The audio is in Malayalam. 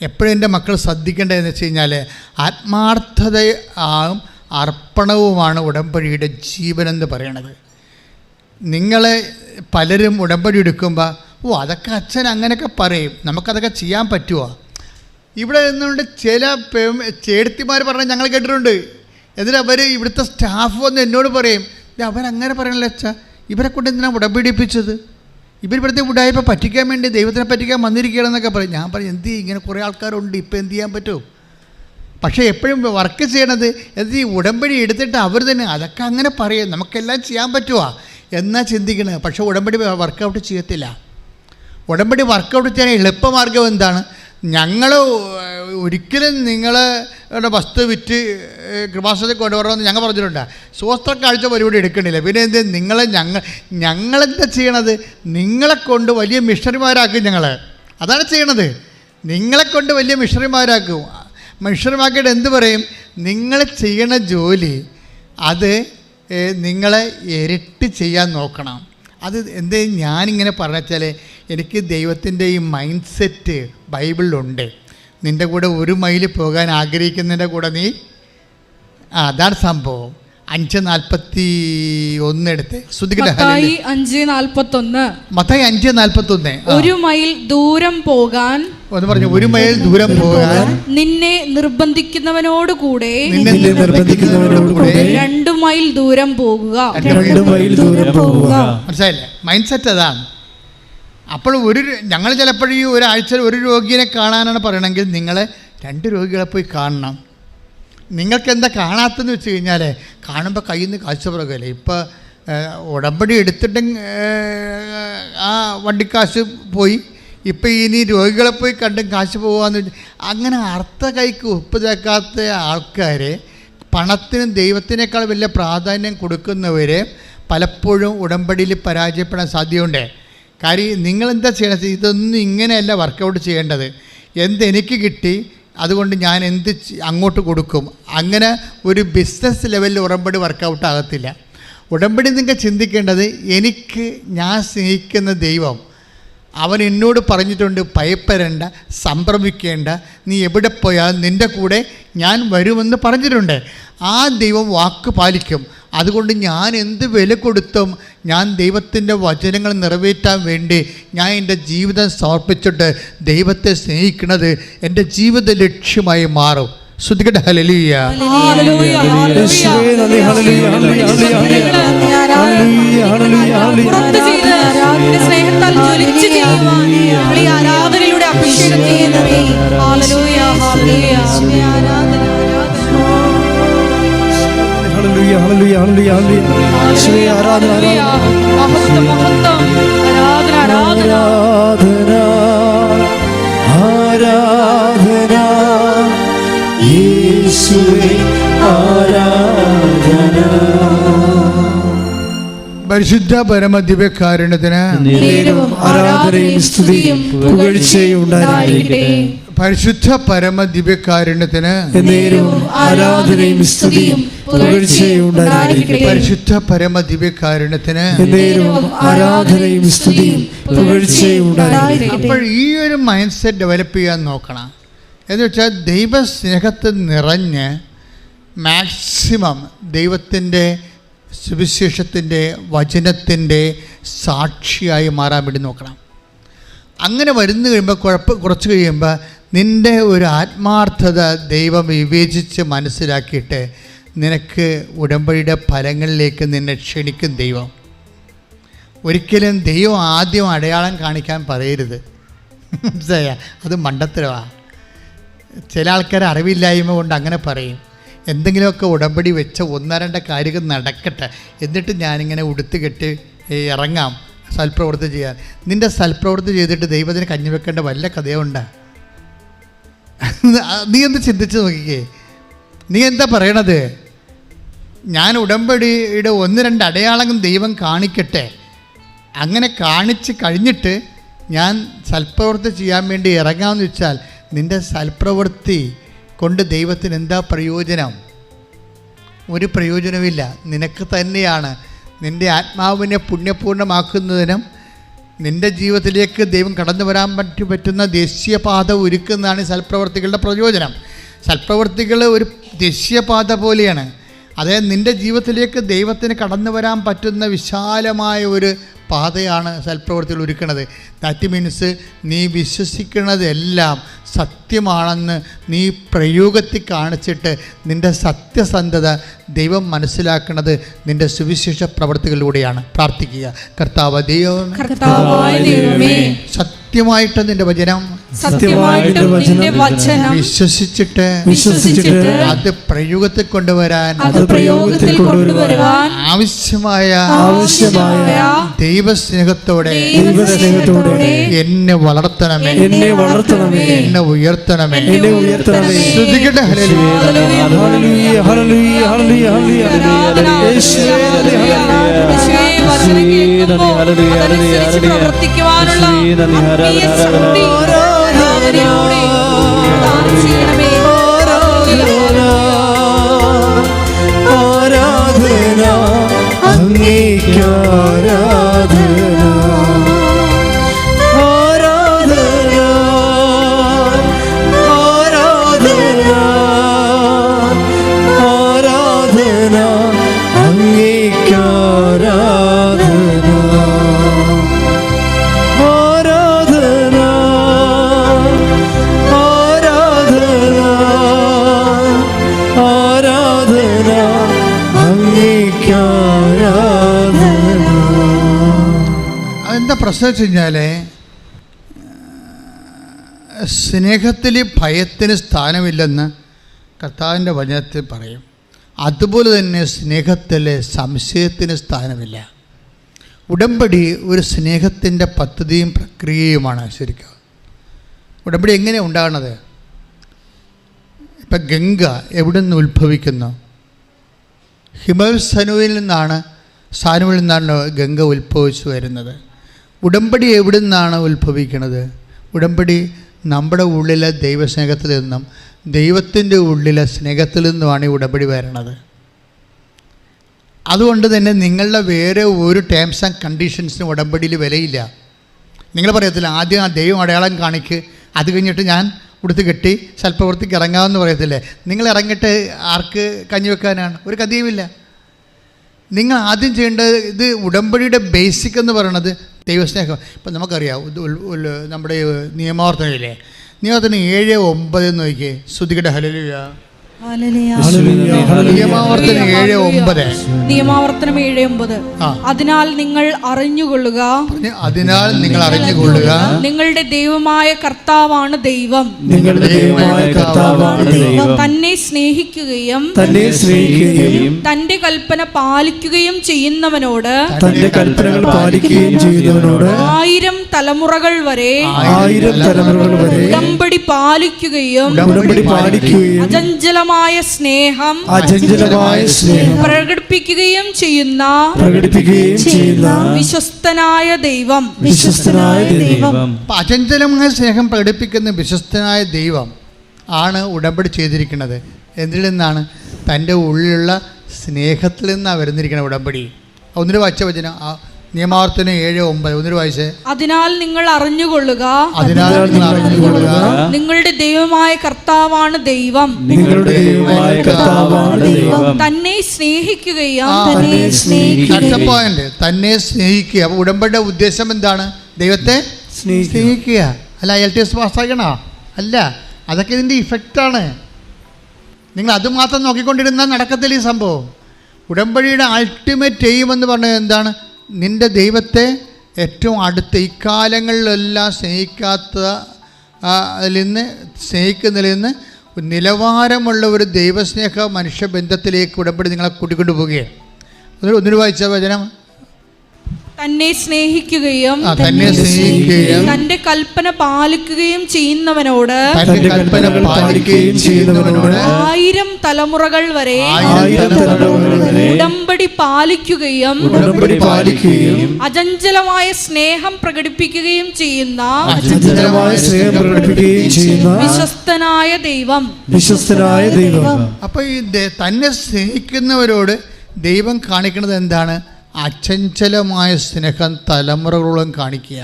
എപ്പോഴും എന്റെ മക്കൾ ശ്രദ്ധിക്കേണ്ടതെന്ന് വെച്ച് കഴിഞ്ഞാൽ ആത്മാർത്ഥത അർപ്പണവുമാണ് ഉടമ്പടിയുടെ ജീവനെന്ന് പറയണത്. നിങ്ങളെ പലരും ഉടമ്പടി എടുക്കുമ്പോൾ ഓ അതൊക്കെ അച്ഛൻ അങ്ങനെയൊക്കെ പറയും. നമുക്കതൊക്കെ ചെയ്യാൻ പറ്റുമോ? ഇവിടെ നിന്നുകൊണ്ട് ചില ചേടത്തിമാർ പറഞ്ഞാൽ ഞങ്ങൾ കേട്ടിട്ടുണ്ട്. എന്നിട്ട് അവർ ഇവിടുത്തെ സ്റ്റാഫ് വന്ന് എന്നോട് പറയും "ദേ, അവരങ്ങനെ പറയണല്ലോ അച്ഛാ? ഇവരെ കൊണ്ട് എന്തിനാണ് ഉടമ്പടിപ്പിച്ചത് ഇവർ ഇവിടുത്തെ ഉണ്ടായപ്പോൾ പറ്റിക്കാൻ വേണ്ടി ദൈവത്തിനെ പറ്റിക്കാൻ വന്നിരിക്കുകയാണെന്നൊക്കെ പറയും. ഞാൻ പറയും എന്ത്? ഇങ്ങനെ കുറേ ആൾക്കാരുണ്ട് ഇപ്പം എന്ത് ചെയ്യാൻ പറ്റുമോ പക്ഷേ എപ്പോഴും വർക്ക് ചെയ്യണത് എന്ത് ഈ ഉടമ്പടി എടുത്തിട്ട് അവർ തന്നെ അതൊക്കെ അങ്ങനെ പറയും. നമുക്കെല്ലാം ചെയ്യാൻ പറ്റുമോ എന്നാ ചിന്തിക്കണത് പക്ഷേ ഉടമ്പടി വർക്കൗട്ട് ചെയ്യത്തില്ല. ഉടമ്പടി വർക്കൗട്ട് ചെയ്യാൻ എളുപ്പമാർഗം എന്താണ്? ഞങ്ങൾ ഒരിക്കലും നിങ്ങളുടെ വസ്തു വിറ്റ് കൃപാസനത്തിൽ കൊണ്ടുവരണമെന്ന് ഞങ്ങൾ പറഞ്ഞിട്ടുണ്ട്. സ്വസ്ത്ര കാഴ്ച പരിപാടി എടുക്കണില്ല. പിന്നെ എന്ത്? നിങ്ങളെ ഞങ്ങൾ ഞങ്ങളെന്താ ചെയ്യണത്? നിങ്ങളെ കൊണ്ട് വലിയ മിഷണറിമാരാക്കും ഞങ്ങൾ അതാണ് ചെയ്യണത്. നിങ്ങളെ കൊണ്ട് വലിയ മിഷണറിമാരാക്കും. മിഷണറിമാക്കിയിട്ട് എന്ത് പറയും? നിങ്ങൾ ചെയ്യണ ജോലി അത് നിങ്ങളെ ഇരട്ടി ചെയ്യാൻ നോക്കണം. അത് എന്ത് ഞാനിങ്ങനെ പറഞ്ഞാൽ എനിക്ക് ദൈവത്തിന്റെ ഈ മൈൻഡ് സെറ്റ് ബൈബിളിലുണ്ട്. നിന്റെ കൂടെ ഒരു മൈൽ പോകാൻ ആഗ്രഹിക്കുന്നതിന്റെ കൂടെ നീ അതാണ് സംഭവം. അഞ്ച് നാൽപ്പത്തി ഒന്നെടുത്ത് എടുത്ത്. അഞ്ച് നാൽപ്പത്തൊന്ന്. മത്തായി അഞ്ച് നാൽപ്പത്തി ഒന്ന് ഒരു മൈൽ ദൂരം പോകാൻ ഒന്ന് പറഞ്ഞു ഒരു മൈൽ ദൂരം പോകാൻ നിന്നെ നിർബന്ധിക്കുന്നവനോട് കൂടെ നിന്നെ കൂടെ രണ്ടു മൈൽ ദൂരം പോകുക. രണ്ട് മൈൽ ദൂരം പോവുക മനസ്സിലായില്ലേ? മൈൻഡ് സെറ്റ് അതാണ്. അപ്പോൾ ഒരു ഞങ്ങൾ ചിലപ്പോഴും ഈ ഒരാഴ്ച ഒരു രോഗിയെ കാണാനാണ് പറയണമെങ്കിൽ നിങ്ങൾ രണ്ട് രോഗികളെ പോയി കാണണം. നിങ്ങൾക്ക് എന്താ കാണാത്തെന്ന് വെച്ച് കഴിഞ്ഞാൽ കാണുമ്പോൾ കയ്യിൽ നിന്ന് കാശ് പുറകല്ലേ ഇപ്പോൾ ഉടമ്പടി എടുത്തിട്ട് ആ വണ്ടിക്കാശ് പോയി. ഇപ്പം ഇനി രോഗികളെ പോയി കണ്ടും കാശ് പോകാന്ന് വെച്ച് അങ്ങനെ അർത്ഥ കൈക്ക് ഉപ്പ് തേക്കാത്ത ആൾക്കാർ പണത്തിനും ദൈവത്തിനേക്കാൾ വലിയ പ്രാധാന്യം കൊടുക്കുന്നവരെ പലപ്പോഴും ഉടമ്പടിയിൽ പരാജയപ്പെടാൻ സാധ്യതയുണ്ട്. കാര്യം നിങ്ങളെന്താ ചെയ്യണത്? ഇതൊന്നും ഇങ്ങനെയല്ല വർക്കൗട്ട് ചെയ്യേണ്ടത്. എന്തെനിക്ക് കിട്ടി? അതുകൊണ്ട് ഞാൻ എന്ത് അങ്ങോട്ട് കൊടുക്കും? അങ്ങനെ ഒരു ബിസിനസ് ലെവലിൽ ഉടമ്പടി വർക്കൗട്ട് ആകത്തില്ല. ഉടമ്പടി നിങ്ങൾ ചിന്തിക്കേണ്ടത് എനിക്ക് ഞാൻ സ്നേഹിക്കുന്ന ദൈവം അവൻ എന്നോട് പറഞ്ഞിട്ടുണ്ട് ഭയപ്പെടേണ്ട സംഭ്രമിക്കേണ്ട നീ എവിടെ പോയാൽ നിന്റെ കൂടെ ഞാൻ വരുമെന്ന് പറഞ്ഞിട്ടുണ്ട്. ആ ദൈവം വാക്ക് പാലിക്കും. അതുകൊണ്ട് ഞാൻ എന്ത് വില കൊടുത്തും ഞാൻ ദൈവത്തിന്റെ വചനങ്ങൾ നിറവേറ്റാൻ വേണ്ടി ഞാൻ എന്റെ ജീവിതം സമർപ്പിച്ചിട്ട് ദൈവത്തെ സ്നേഹിക്കുന്നത് എന്റെ ജീവിത ലക്ഷ്യമായി മാറും. ശ്രുതികട്ടെ ഹലലിയ ഹല്ലേലൂയ, ഹല്ലേലൂയ. യേശുവേ നന്ദി hallelujah. Hallelujah hallelujah hallelujah hallelujah Shri ആരാധന ഹല്ലേലൂയ. മഹത്വം, മഹത്വം. ആരാധന, ആരാധന. ആരാധന ആരാധന യേശുവേ ആരാധന പരിശുദ്ധ പരമദിവ്യകാരുണ്യത്തിന് ആരാധനയും സ്തുതിയും പുകഴ്ചയും ഉണ്ടായിരിക്കട്ടെ പരിശുദ്ധ പരമ ദിവ്യകാരുണ്യത്തിന് ആരാധനയും സ്തുതിയും പരിശുദ്ധ പരമ ദിവ്യകാരുണ്യത്തിന് ആരാധനയും സ്തുതിയും അപ്പോൾ ഈ ഒരു മൈൻഡ് സെറ്റ് ഡെവലപ്പ് ചെയ്യാൻ നോക്കണം. എന്ന് വെച്ചാൽ ദൈവസ്നേഹത്തിൽ നിറഞ്ഞ് മാക്സിമം ദൈവത്തിന്റെ സുവിശേഷത്തിന്റെ വചനത്തിന്റെ സാക്ഷിയായി മാറാൻ വേണ്ടി നോക്കണം. അങ്ങനെ വരുന്നു കഴിയുമ്പോൾ കുഴപ്പം കുറച്ച് കഴിയുമ്പോൾ നിന്റെ ഒരു ആത്മാർത്ഥത ദൈവം വിവേചിച്ച് മനസ്സിലാക്കിയിട്ട് നിനക്ക് ഉടമ്പടിയുടെ ഫലങ്ങളിലേക്ക് നിന്നെ ക്ഷണിക്കും ദൈവം. ഒരിക്കലും ദൈവം ആദ്യം അടയാളം കാണിക്കാൻ പറയരുത്. അത് മണ്ടത്തരമാണ് ചില ആൾക്കാർ അറിവില്ലായ്മ കൊണ്ട് അങ്ങനെ പറയും. എന്തെങ്കിലുമൊക്കെ ഉടമ്പടി വെച്ച ഒന്നരണ്ട കാര്യങ്ങൾ നടക്കട്ടെ. എന്നിട്ട് ഞാനിങ്ങനെ ഉടുത്ത് കെട്ടി ഏ, ഇറങ്ങാം. സൽപ്രവൃത്തി ചെയ്യാൻ. നിന്റെ സൽപ്രവൃത്തി ചെയ്തിട്ട് ദൈവത്തിന് കഞ്ഞി വെക്കേണ്ട വല്ല കഥയുണ്ടാ നീ എന്ത് ചിന്തിച്ച് നോക്കിക്കേ? നീ എന്താ പറയണത്? ഞാൻ ഉടമ്പടിയുടെ ഒന്ന് രണ്ട് അടയാളങ്ങൾ ദൈവം കാണിക്കട്ടെ. അങ്ങനെ കാണിച്ച് കഴിഞ്ഞിട്ട് ഞാൻ സൽപ്രവൃത്തി ചെയ്യാൻ വേണ്ടി ഇറങ്ങാമെന്ന് വെച്ചാൽ നിന്റെ സൽപ്രവൃത്തി കൊണ്ട് ദൈവത്തിന് എന്താ പ്രയോജനം? ഒരു പ്രയോജനമില്ല നിനക്ക് തന്നെയാണ് നിന്റെ ആത്മാവിനെ പുണ്യപൂർണമാക്കുന്നതിനും നിന്റെ ജീവിതത്തിലേക്ക് ദൈവം കടന്നു വരാൻ പറ്റി പറ്റുന്ന ദേശീയപാത ഒരുക്കുന്നതാണ് സൽപ്രവർത്തികളുടെ പ്രയോജനം. സൽപ്രവർത്തികൾ ഒരു ദേശീയപാത പോലെയാണ്. അതായത് നിന്റെ ജീവിതത്തിലേക്ക് ദൈവത്തിന് കടന്നു വരാൻ പറ്റുന്ന വിശാലമായ ഒരു പാതയാണ് സൽപ്രവർത്തികൾ ഒരുക്കുന്നത്. ദാറ്റ് മീൻസ് നീ വിശ്വസിക്കുന്നതെല്ലാം സത്യമാണെന്ന് നീ പ്രയോഗത്തിൽ കാണിച്ചിട്ട് നിന്റെ സത്യസന്ധത ദൈവം മനസ്സിലാക്കുന്നത് നിന്റെ സുവിശേഷ പ്രവർത്തികളിലൂടെയാണ്. പ്രാർത്ഥിക്കുക. കർത്താവ് ദൈവം സത്യ സത്യമായിട്ട് നിന്റെ വചനം. സത്യമായിട്ടും നിന്റെ വചനം. വിശ്വസിച്ചിട്ട് വിശ്വസിച്ചിട്ട് അത് പ്രയോഗത്തിൽ കൊണ്ടുവരാൻ അത് പ്രയോഗത്തിൽ കൊണ്ടുവരുവാൻ ആവശ്യമായ ആവശ്യമായ ദൈവസ്നേഹത്തോടെ ദൈവസ്നേഹത്തോടെ എന്നെ വളർത്തണമേ. എന്നെ വളർത്തണമേ. എന്നെ ഉയർത്തണമേ. എന്നെ ഉയർത്തണമേ. ശ്രദ്ധിക്കട്ടെ hallelujah. Hallelujah. Hallelujah. Hallelujah. Hallelujah. യേശുവേ യേശുവേ, വചനം ഹല്ലേലൂയ. ഹല്ലേലൂയ. പ്രവർത്തിക്കുവാനുള്ള ആരാധന ആരാധനയിലൂടെ ദാനം ചെയ്യണമേ. പ്രശ്നം വെച്ച് കഴിഞ്ഞാൽ സ്നേഹത്തിൽ ഭയത്തിന് സ്ഥാനമില്ലെന്ന് കർത്താവിന്റെ വചനത്തിൽ പറയും. അതുപോലെ തന്നെ സ്നേഹത്തിൽ സംശയത്തിന് സ്ഥാനമില്ല. ഉടമ്പടി ഒരു സ്നേഹത്തിന്റെ പദ്ധതിയും പ്രക്രിയയുമാണ് ശരിക്കും. ഉടമ്പടി എങ്ങനെ ഉണ്ടാകുന്നത് ഇപ്പം ഗംഗ എവിടെ നിന്ന് ഉത്ഭവിക്കുന്നു? ഹിമൽ സനുവിൽ നിന്നാണ് സാനുവിൽ നിന്നാണ് ഗംഗ ഉത്ഭവിച്ചു വരുന്നത്. ഉടമ്പടി എവിടെ നിന്നാണ് ഉത്ഭവിക്കുന്നത് ഉടമ്പടി നമ്മുടെ ഉള്ളിലെ ദൈവസ്നേഹത്തിൽ നിന്നും ദൈവത്തിന്റെ ഉള്ളിലെ സ്നേഹത്തിൽ നിന്നുമാണ് ഈ ഉടമ്പടി വരണത്. അതുകൊണ്ട് തന്നെ നിങ്ങളുടെ വേറെ ഒരു ടേംസ് ആൻഡ് കണ്ടീഷൻസിനും ഉടമ്പടിയിൽ വിലയില്ല. നിങ്ങൾ പറയത്തില്ല ആദ്യം ആ ദൈവം അടയാളം കാണിക്ക്. അത് കഴിഞ്ഞിട്ട് ഞാൻ ഉടുത്ത് കെട്ടി സൽപ്രവൃത്തിക്ക് ഇറങ്ങാമെന്ന് പറയത്തില്ലേ? നിങ്ങൾ ഇറങ്ങിയിട്ട് ആർക്ക് കഞ്ഞി വെക്കാനാണ്? ഒരു കഥയുമില്ല നിങ്ങൾ ആദ്യം ചെയ്യേണ്ടത് ഇത് ഉടമ്പടിയുടെ ബേസിക് എന്ന് പറയുന്നത് ദൈവസ്നേഹം. ഇപ്പം നമുക്കറിയാം നമ്മുടെ നിയമാർത്ഥനയിലെ നിയമത്തിന് ഏഴ് ഒമ്പത് നോക്കിയേ. Hallelujah hallelujah. നിയമാവർത്തനം ഏഴ് ഒമ്പത്. നിയമാവർത്തനം ഏഴ് ഒമ്പത്. ആ. അതിനാൽ നിങ്ങൾ അറിഞ്ഞുകൊള്ളുക. അതിനാൽ നിങ്ങൾ അറിഞ്ഞുകൊള്ളുക. നിങ്ങളുടെ ദൈവമായ കർത്താവാണ് ദൈവം. നിങ്ങളുടെ ദൈവമായ കർത്താവാണ് ദൈവം. തന്നെ സ്നേഹിക്കുകയും തന്നെ സ്നേഹിക്കുകയും തന്റെ കൽപ്പന പാലിക്കുകയും ചെയ്യുന്നവനോട് തന്റെ കൽപ്പനകൾ പാലിക്കുകയും ചെയ്യുന്നവനോട് ആയിരം തലമുറകൾ വരെ ആയിരം തലമുറകൾ വരെ ഉടമ്പടി പാലിക്കുകയും ഉടമ്പടി പാലിക്കുകയും അചഞ്ചലമായ സ്നേഹം അചഞ്ചലമായ സ്നേഹം പ്രകടിപ്പിക്കുകയും ചെയ്യുന്ന പ്രകടിപ്പിക്കുകയും ചെയ്യുന്ന വിശ്വസ്തനായ ദൈവം. വിശ്വസ്തനായ ദൈവം. അചഞ്ചലമായ സ്നേഹം പ്രകടിപ്പിക്കുന്ന വിശ്വസ്തനായ ദൈവം ആണ് ഉടമ്പടി ചെയ്തിരിക്കുന്നത്. എന്തിൽ നിന്നാണ്? തന്റെ ഉള്ളിലുള്ള സ്നേഹത്തിൽ നിന്നാണ് വരുന്നിരിക്കുന്നത് ഉടമ്പടി. ഒന്നിന് വായിച്ച വചനം നിയമാവർത്തനം ഏഴ് ഒമ്പത്. ഒന്നൊരു വയസ്സ് അതിനാൽ നിങ്ങൾ അറിഞ്ഞുകൊള്ളുക. അതിനാൽ നിങ്ങൾ അറിഞ്ഞുകൊള്ളുക. നിങ്ങളുടെ ദൈവമായ കർത്താവാണ് ദൈവം. നിങ്ങളുടെ ദൈവമായ കർത്താവാണ് ദൈവം. തന്നെ സ്നേഹിക്കുകയും. തന്നെ സ്നേഹിക്കുക പോയിന്റ് തന്നെ സ്നേഹിക്കുക അപ്പോൾ ഉടമ്പടിയുടെ ഉദ്ദേശം എന്താണ്? ദൈവത്തെ സ്നേഹിക്കുക. അല്ല എൽ ടി എസ് പാസ്സാക്കണോ? അല്ല. അതൊക്കെ ഇഫക്റ്റ് ആണ്. നിങ്ങൾ അത് മാത്രം നോക്കിക്കൊണ്ടിരുന്നാൽ നടക്കത്തില്ല ഈ സംഭവം. ഉടമ്പടിയുടെ അൾട്ടിമേറ്റ് എയിം എന്ന് പറഞ്ഞത് എന്താണ്? നിന്റെ ദൈവത്തെ ഏറ്റവും അടുത്ത ഇക്കാലങ്ങളിലെല്ലാം സ്നേഹിക്കാത്ത അതിൽ നിന്ന് സ്നേഹിക്കുന്നതിൽ നിന്ന് നിലവാരമുള്ള ഒരു ദൈവസ്നേഹ മനുഷ്യബന്ധത്തിലേക്ക് ഉടമ്പടി നിങ്ങളെ കൂട്ടിക്കൊണ്ടു പോവുകയാണ് ഒന്നിനു- വായിച്ച വചനം തന്നെ സ്നേഹിക്കുകയും തന്നെ സ്നേഹിക്കുകയും തന്റെ കൽപ്പന പാലിക്കുകയും ചെയ്യുന്നവനോട് തന്റെ കൽപ്പന പാലിക്കുകയും ചെയ്യുന്നവനോട് ആയിരം തലമുറകൾ വരെ ഉടമ്പടി പാലിക്കുകയും ഉടമ്പടി പാലിക്കുകയും അചഞ്ചലമായ സ്നേഹം പ്രകടിപ്പിക്കുകയും ചെയ്യുന്ന അചഞ്ചലമായ സ്നേഹം പ്രകടിപ്പിക്കുകയും ചെയ്യുന്ന വിശ്വസ്തനായ ദൈവം. വിശ്വസ്തനായ ദൈവം. അപ്പൊ ഈ തന്നെ സ്നേഹിക്കുന്നവരോട് ദൈവം കാണിക്കുന്നത് എന്താണ്? അചഞ്ചലമായ സ്നേഹം തലമുറകളോളം കാണിക്കുക.